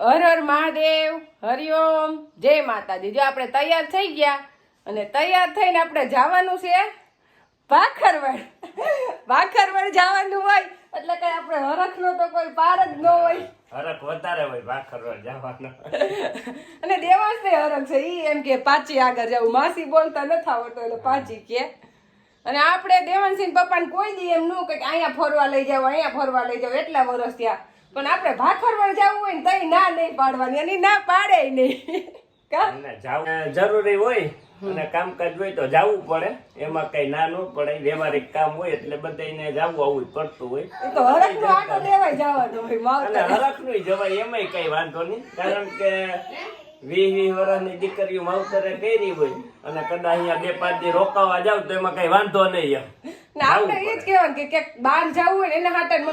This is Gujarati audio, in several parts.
હર હર મહાદેવ હરિઓમ જય માતાજી. જો આપણે તૈયાર થઈ ગયા અને તૈયાર થઈને આપણે જવાનું છે ભાખરવડ. ભાખરવડ જવાનું હોય એટલે કઈ આપણે હરખનો તો કોઈ પાર જ ન હોય. હરખ વધારે હોય ભાખરવડ જવાનો. અને દેવાસ ને હરખ છે ઈ એમ કે પાછી આગળ જવું માસી બોલતા નથી આવડતો એટલે પાછી કે. અને આપણે દેવાનસિંહ પપ્પાને કોઈ દી એમ નું કે અહીંયા ફરવા લઈ જાવ અહીંયા ફરવા લઈ જાવ એટલા વર્ષ થયા. પણ આપણે ભાખરવડ જવું હોય ને તઈ ના નહીં પાડવાની અને ના પાડે નહીં. કા? જરૂરી હોય અને કામકાજ હોય તો જવું પડે એમાં કઈ ના ન પડે વ્યવહારિક કામ હોય એટલે બધાને જવું આવવું જ પડતું હોય. તો હરખ નો આટો લેવાય જવાનો હોય હરખનું જવાય એમાંય કઈ વાંધો નહીં કારણ કે વીસ વીસ વર્ષની દીકરીઓ માવતરે કરી હોય અને કદાચ અહીંયા બે પાંચ દી રોકાવા જાવ તો એમાં કઈ વાંધો નહીં એમ. આપણે એ જ કહેવાનું કે ક્યાંક બહાર જવું હોય ને એના હાટે મને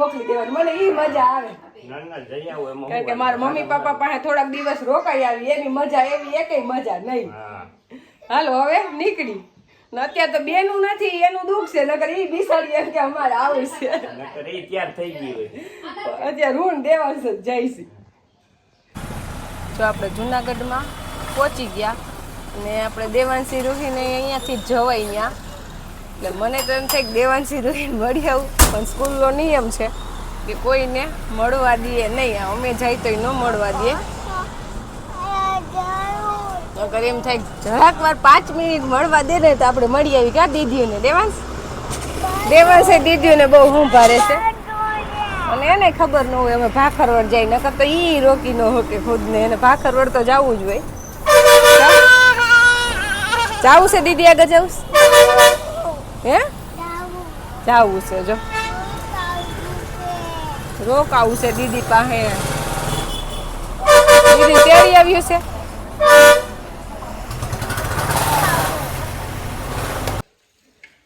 મોકલી દેવાનું. મને મજા આવે. કારણ કે મારા મમ્મી પપ્પા પાસે થોડાક દિવસ રોકાઈ આવી એની મજા એવી એક મજા નહીં. હાલો હવે નીકળી. અત્યારે તો બેનું નથી એનું દુઃખ છે નકર એ બિસાડી એમ કે અમારે આવું છે. નકર એ તૈયાર થઈ ગયું હોય. અત્યારે ઋણ દેવાંશ જ જઈશ જો આપણે જુનાગઢમાં પહોંચી ગયા ને આપણે દેવાંશી રૂહીને અહીંયાથી જવાય અહીંયા એટલે મને તો એમ થાય કે દેવાંશી રૂહીને મળી આવું, પણ સ્કૂલનો નિયમ છે કે કોઈને મળવા દઈએ નહીં. અમે જાય તો ન મળવા દઈએ અગર એમ થાય જરાક વાર પાંચ મિનિટ મળવા દે ને તો આપણે મળી આવી ક્યાં દીદીઓને? દેવાંશ? દેવાંશે દીદીઓને બહુ હું ભારે છે. અને એને ખબર ન હોય, અમે ભાખરવડ જાય નકર તો ઈ રોકી ન હોકે ખુદને. એને ભાખરવડ તો જવું જ હોય. જાવું છે દીદી આગળ જવું હે? જાવું છે, જો. રોકાવું છે દીદી પાસે. દીદી તેડી આવ્યું છે?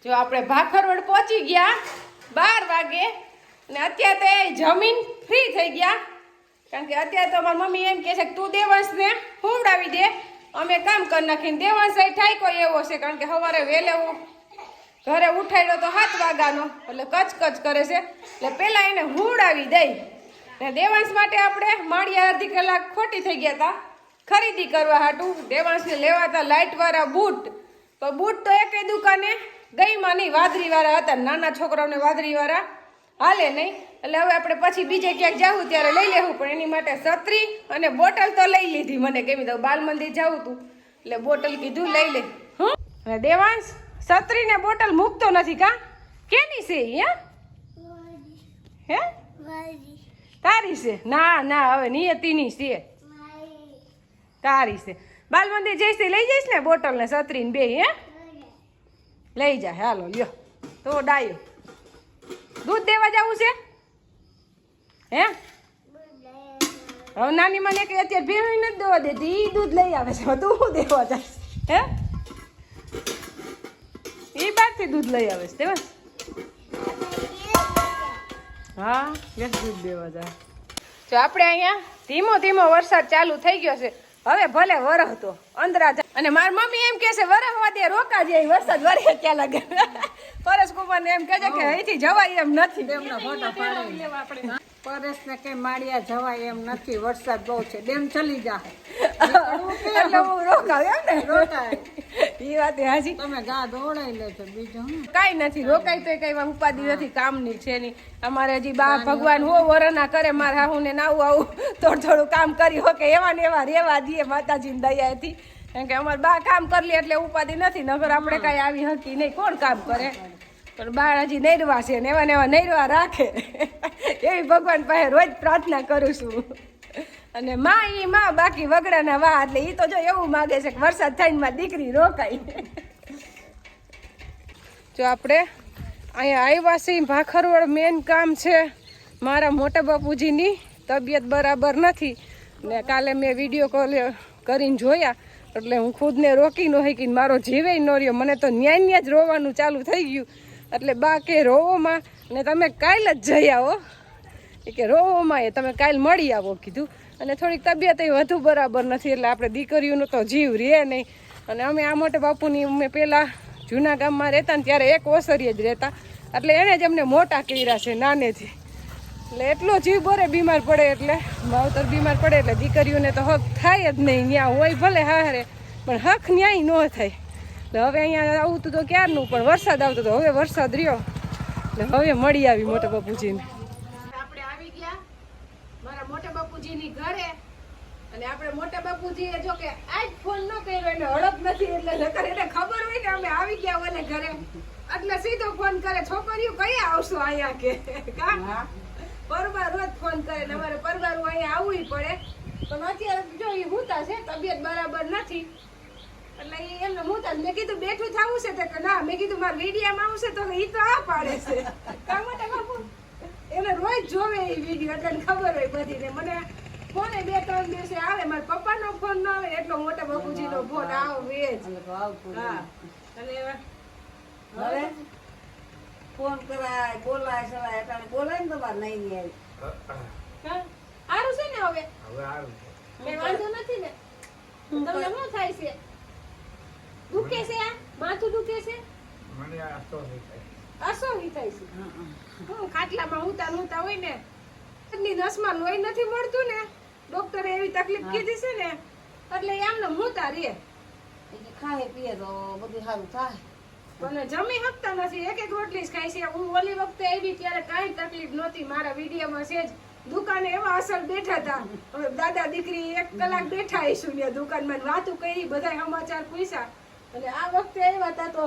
જો આપણે ભાખરવડ પહોંચી ગયા બાર વાગે. ને અત્યારે તો એ જમીન ફ્રી થઈ ગયા. કારણ કે અત્યારે તો મારી મમ્મી એમ કહે છે કે તું દેવાંશને હુંવડાવી દે. અમે કામ કરી નાખીને દેવાંશ થાય ઠાઈકો એવો છે. કારણ કે સવારે વહેલે ઘરે ઉઠાડ્યો તો સાત વાગ્યાનો. એટલે કચ કચ કરે છે. એટલે પહેલાં એને હુંવડાવી દઈ. ને દેવાંશ માટે આપણે માળિયા અડધી કલાક ખોટી થઈ ગયા હતા ખરીદી કરવા હાટું. દેવાંશને લેવા હતા લાઇટવાળા બૂટ. તો બૂટ તો એકેય દુકાને ગઈમાં નહીં વાદળીવાળા હતા. નાના છોકરાઓને વાદળીવાળા હાલે નહીં? એટલે હવે આપણે પછી બીજે ક્યાંક જવું ત્યારે લઈ લેવું પણ એની માટે છત્રી અને બોટલ તો લઈ લીધી મને કેમ દઉં બાલ મંદિર જવું તું. એટલે બોટલ કીધું લઈ લે. હં દેવાંશ છત્રી ને બોટલ મૂકતો નથી કા? કેની છે હે? હે? તારી છે? ના ના હવે નિયતિની છે. તારી છે. બાલ મંદિર જઈશ લઈ જઈશ ને બોટલ ને છત્રી ને બે હે લઈ જા હાલો લ્યો. તો ડાયો. દૂધ દેવા જવું છે? હે? હવે નાની મને કે અત્યારે ભેણ નથી દેવા દેતી, ઈ દૂધ લઈ આવે છે. તું શું દેવા જાય હે? એ બારથી દૂધ લઈ આવે છે તેવા હા એક દૂધ દેવા જાય જો આપણે અહીંયા ધીમો ધીમો વરસાદ ચાલુ થઈ ગયો છે. હવે ભલે વરહ તો અંદરા અને મારી મમ્મી એમ કે છે વરહવા દે રોકા જાય વરસાદ વરે ક્યાં લાગે. પરેશ કુમાર ને એમ કે છે કે અહીંથી જવાય એમ નથી. ડેમના ફોટા પાડી પરેશ ને કઈ માળિયા જવાય એમ નથી વરસાદ બહુ છે ડેમ ચલી જા એટલે હું રોકાવ એમ? ને? રોકાય. એ વાત હાજી તમે ગા દોડાઈ લેજો બીજું હું. કાંઈ નથી રોકાય તો કઈ ઉપાધિ નથી કામની છે નહીં અમારે હજી બા ભગવાન હો વરના કરે મારા હાહુને નાવું આવું થોડું થોડું કામ કરી હોકે એવા ને એવા રેવા દઈએ માતાજીની દયાથી કારણ કે અમારે બા કામ કરી એટલે ઉપાધિ નથી નગર આપણે કાંઈ આવી હકી નહીં. કોણ કામ કરે? પણ બાળાજી નૈરવા છે ને એવા ને એવા નૈરવા રાખે. એવી ભગવાન પાસે રોજ પ્રાર્થના કરું છું. અને માં ઈ માં બાકી વગડાના વા, એટલે ઈ તો જો એવું માગે છે કે વરસાદ થઈને માં દીકરી રોકાય. જો આપણે અહીંયા આવ્યા છીએ, ભાખરવડ મેન કામ છે મારા મોટા બાપુજીની તબિયત બરાબર નથી. ને કાલે મેં વીડિયો કોલ કરીને જોયા. એટલે હું ખુદને રોકી ન હકીને મારો જીવે ન રહ્યો. મને તો ન્યાય ન્યા જ રોવાનું ચાલુ થઈ ગયું. એટલે બા કે રોવોમાં ને તમે કાલ જ જઈ આવો. એ કે રોવોમાં એ તમે કાલ મળી આવો, કીધું. અને થોડીક તબિયત એ વધુ બરાબર નથી, એટલે આપણે દીકરીઓનો તો જીવ રહે નહીં. અને અમે આ મોટે બાપુની, અમે પહેલાં જૂના ગામમાં રહેતા ને ત્યારે એક ઓસરીએ જ રહેતા. એટલે એણે જ અમને મોટા કર્યા છે, નાનેથી. એટલે એટલો જીવ બોરે બીમાર પડે એટલે માવતર બીમાર પડે એટલે દીકરીઓને તો હક થાય જ નહીં ત્યાં હોય ભલે હારે પણ હક ન્યાય ન થાય. એટલે હવે અહીંયા આવતું તો ક્યારનું પણ વરસાદ આવતો તો હવે વરસાદ રહ્યો. એટલે હવે મળી આવી મોટા બાપુજીને. આપણે આવી ગયા મારા મોટા બાપુજીની ઘરે અને આપણે મોટા બાપુજીએ જો કે આજ ફોન ન કર્યો એને હડપ નથી એટલે નકર એને ખબર હોય ને અમે આવી ગયા હોય ઘરે. એટલે સીધો ફોન કરે છોકરીઓ કઈ આવશો અહીંયા કે? કા પરવાર રોજ ફોન કરે ને અમારે પરવારું અહીંયા આવવું પડે. પણ અત્યારે જો એ હુતા છે તબિયત બરાબર નથી. એટલે એ એમને હુતા મેં કીધું બેઠું થવું છે તો કે ના મેં કીધું મારા વિડીયામાં આવશે તો એ તો આ પાડે છે. કા મોટા બાપુ? એને રોજ જોવે એ વીડિયો એટલે ખબર હોય બધી ને મને ફોને બે ત્રણ દિવસે આવે મારા પપ્પાનો ફોન ન આવે એટલો મોટા બાપુજીનો ફોન આવે જ. હા અને હવે? ફોન કરાય બોલાય સલાય અટાણે બોલાય ને તમારે નહીં નહીં આવી. સારું છે ને હવે? કઈ વાંધો નથી ને? તમને શું થાય છે? દુખે છે આ? માથું દુખે છે? અસહ્ય થાય. છે? હું ખાટલામાં ઉતા ઉતા હોય ને ની નસમાં લોહી નથી મળતું ને? ડોક્ટરે એવી તકલીફ કીધી છે ને? એટલે એમને આમને મોતા રે એ ખાય પીએ તો બધું સારું થાય. અને જમી શકતા નથી. એક એક રોટલી જ ખાય છે. હું ઓલી વખતે આવી ત્યારે કાંઈ તકલીફ નહોતી. મારા વિડીયોમાં છે જ દુકાને એવા અસર બેઠા હતા. દાદા દીકરી એક કલાક બેઠા આવીશું ને દુકાનમાં વાતું કરી બધા સમાચાર પૂછ્યા. અને આ વખતે આવ્યા હતા તો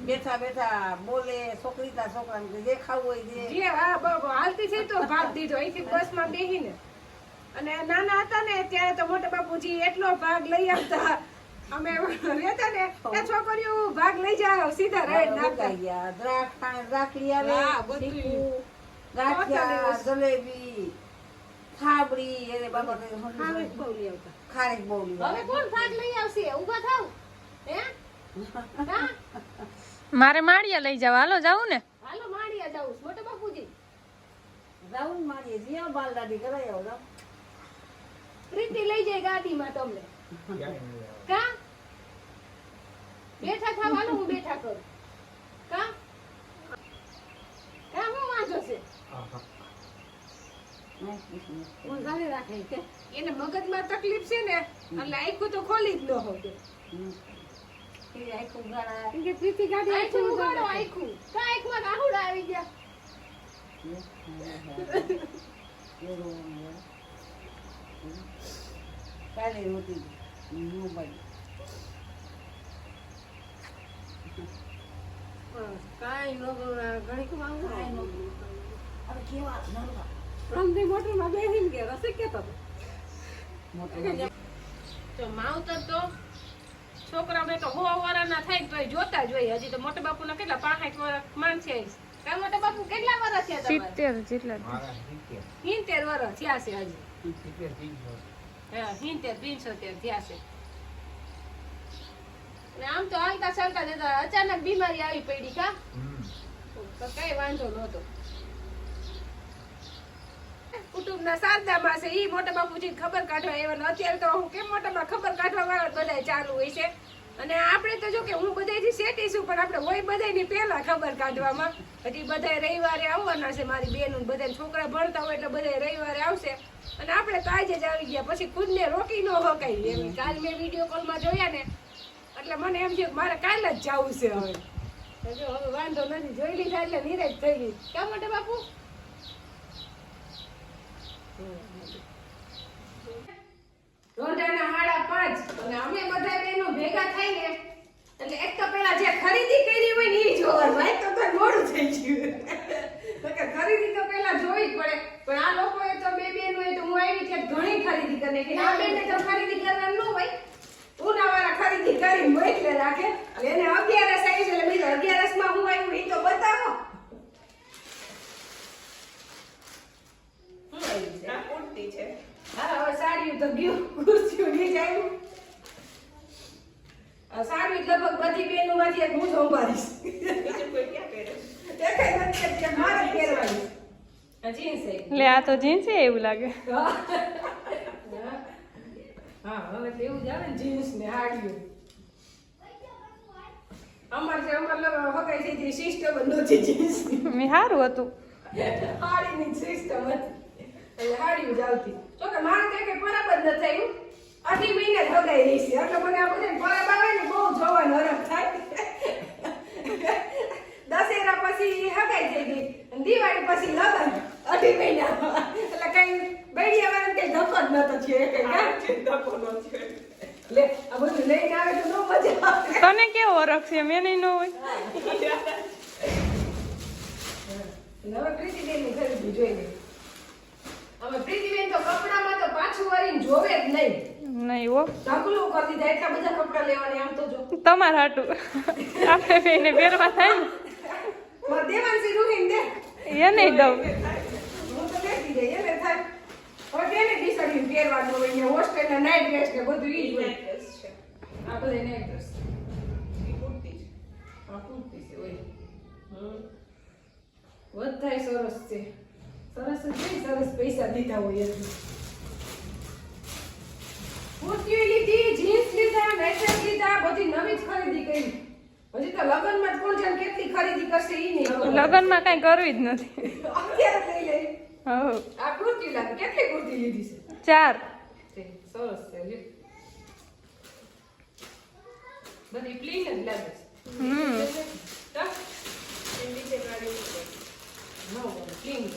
બેઠા બેઠા બોલે છોકરી તા છોકરાને જે ખાવું હોય જે હા બ- બ- હાલતી થઈ તો ભાગ દીધો. અહીંથી બસમાં બેહીને. અને નાના હતા ને ત્યારે તો મોટા બાપુજી એટલો ભાગ લઈ આવતા. અમે રહેતા ને એ છોકરીઓ ભાગ લઈ જાવ સીધા રાઈડ નાખતા. ગયા. દ્રાક્ષ રાખડી આવે હા, બધું. ગાંઠિયા જલેબી થાબડી એને બાબત ખારેક સમજી ખાવે જ નથી. બહુ લઈ આવતા. ખારેક બહુ હવે કોણ ભાગ લઈ આવશે? ઊભા થાવ. હે? મારે માળિયા લઈ જાવ હાલો જાવું ને. હાલો માળિયા જાઉં મોટો બાપુજી. જાઉં ને મારીએ જીઓ બાલદાદી કરાઈ આવો. પ્રીતિ લઈ જાય ગાડીમાં તમને. કા? બેઠા થાવ હાલો હું બેઠા કરું. કા? કા હું વાંધો છે. હું ઘરે રાખે કે એને મગજમાં તકલીફ છે ને એટલે આખું તો ખોલી જ ન હોય આખું ગાળા કે પ્રીતિ ગાડી આખું ઉગાડો આખું. કા આખમાં કાહુડા આવી ગયા? કાલે હોતી મોબાઈલ કાંઈ ન ઘડીક વાંધો હવે કેવા નરવા રમતી મોટરમાં બેસીને કે રસી કેતો તો માવતર તો છોકરાઓને તો હો વાળાના થાય તો જોતા જ હોય. હજી તો મોટા બાપુના કેટલા પાંસઠ વર્ષ માનશે કા મોટા બાપુ કેટલા વર્ષ છે સિત્તેર જેટલા. સિત્તેર. વર્ષ થયા છે હજી. હિંતેર પંચોતેર થયા છે આમ તો હાલતા ચાલતા જતા અચાનક બીમારી આવી પડી કા તો કઈ વાંધો નહોતો કુટુંબના સારદામાં છે એ મોટા બાપુજી ખબર કાઢવા એવા અત્યારે તો હું કેમ મોટામાં ખબર કાઢવા વાળા બધા ચાલુ હોય છે અને આપણે તો જો કે હું બધાથી સેટી છું, પણ આપણે હોય બધાયની પહેલા ખબર કાઢવામાં. હજી બધાય રવિવારે આવવાના છે, મારી બેન બધા છોકરા ભણતા હોય એટલે બધા રવિવારે આવશે. અને આપણે તો આજે જ આવી ગયા, પછી ખુદને રોકી ન હકાય એમ કાલ મેં વીડિયો કોલમાં જોયા ને, એટલે મને એમ થયું મારે કાલ જ જવું છે હવે. જો હવે વાંધો નથી, જોઈ લીધા એટલે નિરાશ થઈ ગઈ. કા માટે બાપુ? રોંઢાના હાડા પાંચ. અને અમે બધા બહેનો ભેગા થઈને, એટલે એક તો પેલા જે ખરીદી કરી હોય ને એ જોવાનું ભાઈ તો તો મોડું થઈ ગયું. ખરીદી તો પેલા જોવી જ પડે. પણ આ લોકોએ તો બે બેન હોય તો હું આવી છે ઘણી ખરીદી કરી આ બેને તો ખરીદી કરવાનું ન હોય ઉનાવાળા ખરીદી કરી મોકલે રાખે અને એને અગિયારસ આવી છે એટલે બીજો અગિયારસમાં હું આવ્યું એ તો બતાવો હા હવે સાડી તો ગયું ખુરશીઓ નીચે આવ્યું આ સાડી લગભગ બધી બેનો માંથી એક હું જ સંભાળીશ દેખાય નથી કે મારે જ પહેરવાની આ જીન્સ છે એટલે આ તો જીન્સ છે એવું લાગે. હા હવે તો એવું જ આવે ને જીન્સ ને હાડીઓ. અમાર જે અમાર લગ્ન હકાઈ થઈ હતી સિસ્ટમ જ નહોતી જીન્સ. મેં સારું હતું. હાડીની સિસ્ટમ હતી. એટલે જ આવતી. તો કે મારે કઈ કઈ બરાબર ન થયું અઢી મહિને જ હગાઈ રહી છે. એટલે મને આ બધાને પરબ આવે ને બહુ જોવાનો હરખ થાય. દશેરા પછી હગાઈ થઈ ગઈ. દિવાળી પછી લગન અઢી મહિના એટલે કઈ બૈડિયા વાળાને કઈ ધક્કો જ નતો છે કઈ ધક્કો ન થયો. લે આ બધું લઈને આવે તો નો મજા તને કેવો વરખ છે? મેં ન હોય. હવે પ્રીતિબેનની ખરીદી જોઈ લે હવે પ્રીતિબેન તો કપડામાં તો પાછું વળીને જોવે જ નહીં. નહીં હો. ઢગલું કરી દીધા એટલા બધા કપડા લેવાના આમ તો જો. તમારે હાટું. આપણે બેને પહેરવા થાય ને મારે દેવાંશી રૂહીને દે એ નહીં દઉં. હું તો લેતી જઈ એને થાય. હવે તેને ટીશર્ટ પહેરવાનું હોય ને નાઇટ ડ્રેસ ને બધું ઈ જ હોય. આ બધા નાઇટ ડ્રેસ કુર્તી છે. કુર્તી છે બધાય સરસ છે. સરસ જ સરસ પૈસા દીધા હોય કુર્તીઓ લીધી જીન્સ લીધા નેકલેસ લીધા બધી નવી જ ખરીદી કરી. હજી તો લગનમાં જ કોણ જાણે કેટલી ખરીદી કરશે ઈ નહીં. લગ્નમાં કાંઈ કરવી જ નથી. અત્યારે લઈ લે. હો આ કુર્તી લાગે. કેટલી કુર્તી લીધી છે? ચાર. તે સરસ છે બધી પ્લેન જ લાગે છે. હમ. કા? No, clean જ.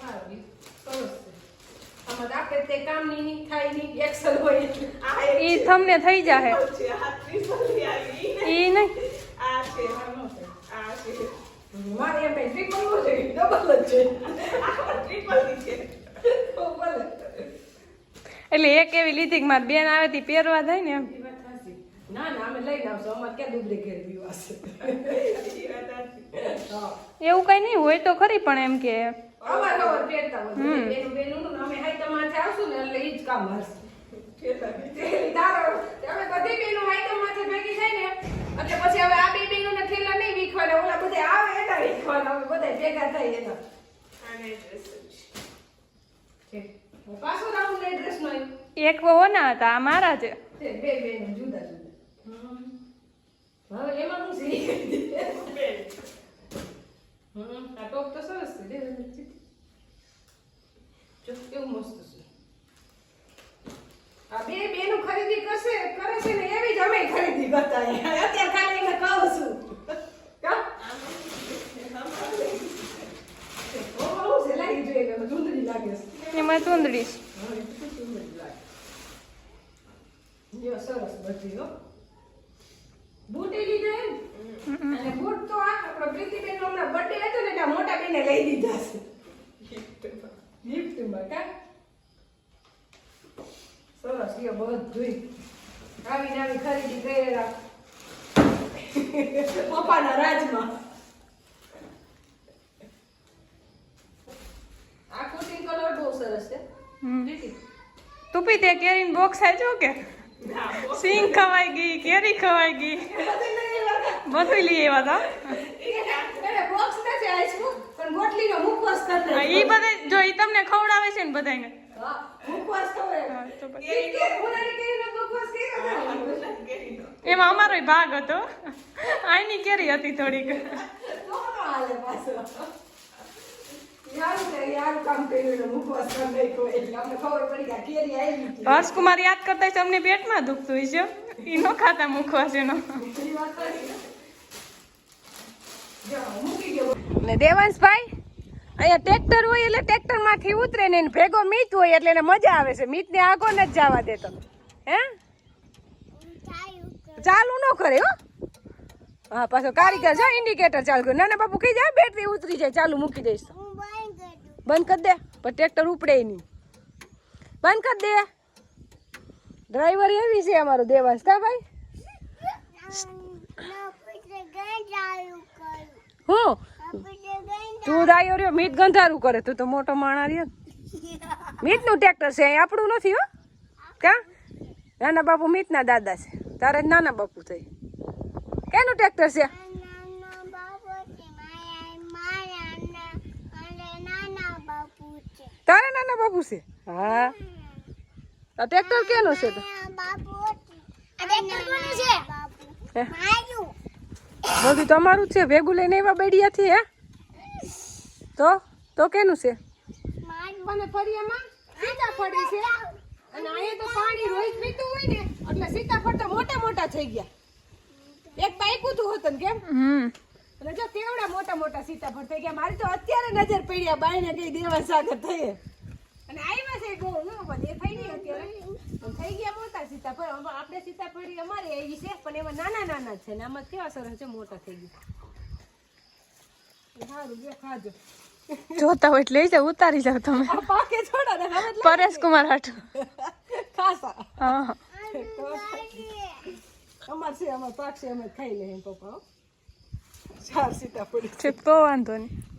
સારું, સરસ છે. તો આપણે તે કામની ની થાયની excel હોય એટલે. ઈ તમને થઈ જાહે. ઈ નહીં. મારે એમ triple નો છે ડબલ જ જોઈએ. છે. ડબલ એટલે એક એવી લીધી કે મારી બેન આવે તી પહેરવા થાય ને એમ. એ વાત સાચી. ના ના અમે લઈને આવશું. અમારે ક્યાં દુબળે ઘેર પીવાશે એવું કઈ નહીં હોય તો ખરી પણ એમ કે. અવાર અવાર પહેરતા હોય. બેનું બેનું ને અમે હાઈતમ માથે આવશું ને એટલે ઈ જ કામ હશે. તારો અમે બધી બેનો હાઈતમ માથે ભેગી થાય ને એટલે પછી હવે આ બે બેનો ને થેલા નહીં વીખવાના ઓલા બધા આવે એના વીખવાના અમે બધા ભેગા થઈ એના. પાછો રાઉન્ડ ને ડ્રેસ નો એક વહુના હતા આ મારા છે બે બેનો જુદા જુદા. હવે એમાં શું છે હમ આ ટોપ તો સરસ છે લે. જો કેવું મસ્ત છે આ બે બેનું ખરીદી કરશે કરે છે ને એવી જ અમે ખરીદી કરતા અત્યારે ખાલી એને કહું છું એમાં ચૂંદડી. જો સરસ બધી બૂટ લીધા એમ? અને બૂટ તો આ આપણો પ્રીતિબેનનો હમણાં બર્થડે હતો ને એટલે મોટા બેને લઈ દીધા છે. ગિફ્ટમાં કા? સરસ લ્યો બધું આવી ને આવી ખરીદી કરેલા પપ્પાના રાજમાં. આ કુર્તી કલર બહુ સરસ છે. પ્રીતિ તું તે કેરીન બોક્સ આજો કે? સિંગ ખવાઈ ગઈ કેરી ખવાઈ ગઈ. બધું લઈ આવ્યા તો? ઈ બધા જો ઈ તમને ખવડાવે છે ને બધાને એમાં અમારો ભાગ હતો. આઈની કેરી હતી થોડીક. હર્ષકુમાર યાદ કરતા અમને પેટમાં દુખતું હોય છે એ ન ખાતા મુખવાસ એનો ને દેવાંશભાઈ, અહીંયા ટ્રેક્ટર હોય એટલે ટ્રેક્ટરમાંથી ઉતરે ને ભેગો મીત હોય એટલે એને મજા આવે છે. મીત ને આગો ન જ જવા દેતો. હે? ચાલુ ન કરે હો. હા, પાછો કારીગર છે ઇન્ડિકેટર ચાલુ કરે. નાના બાપુ કઈ જાય બેટરી ઉતરી જાય, ચાલુ મૂકી દઈશ. તો. બંધ કરી દે. પણ ટ્રેક્ટર ઉપડે નહીં. બંધ કરી દે. ડ્રાઈવર એવી છે અમારો દેવાંશ. કા ભાઈ? હું. તું રાયો રહ્યો મીત ગંધારું કરે. તું તો મોટો માણા રહ્યો. મીતનું ટ્રેક્ટર છે આપણું નથી હો. કા નાના બાપુ મીતના દાદા છે. તારે જ નાના બાપુ થઈ કેનું ટ્રેક્ટર છે? તારે નાના બાપુ છે? હા. આ ટ્રેક્ટર કેનું છે? તો? બધું તમારું છે. ભેગું લઈને એવા બેડિયાથી હે? તો? તો કેનું છે? મને ફરિયામાં સીતાફળ છે. અને અહીંયા તો પાણી રોજ પીતું હોય ને એટલે સીતાફળ તો મોટા મોટા થઈ ગયા. એક તું હતું ને કેમ? હમ. અને જો કેવડા મોટા મોટા સીતાફળ થઈ ગયા. મારી તો અત્યારે નજર પડ્યા બાઈને કઈ દેવા સાગર થઈ અને આવ્યા છે ગો હું પણ દેખાય નહીં અત્યારે થઈ ગયા મોટા સીતાફળ. આમાં આપણે સીતાફળી અમારે આવી છે પણ એમાં નાના નાના છે ને આમાં કેવા સરસ છે મોટા થઈ ગયા. સારું જો ખાજો. જોતા હોય એટલે લઈ જાવ ઉતારી જાવ તમે. પાકે છોડો ને હવે પરેશ કુમાર હાટુ. ખાસા. હા. અમાર છે અમાર પાક છે અમે ખાઈ લઈએ પપ્પા. ચાર સીતાફળી. છે તો વાંધો નહીં.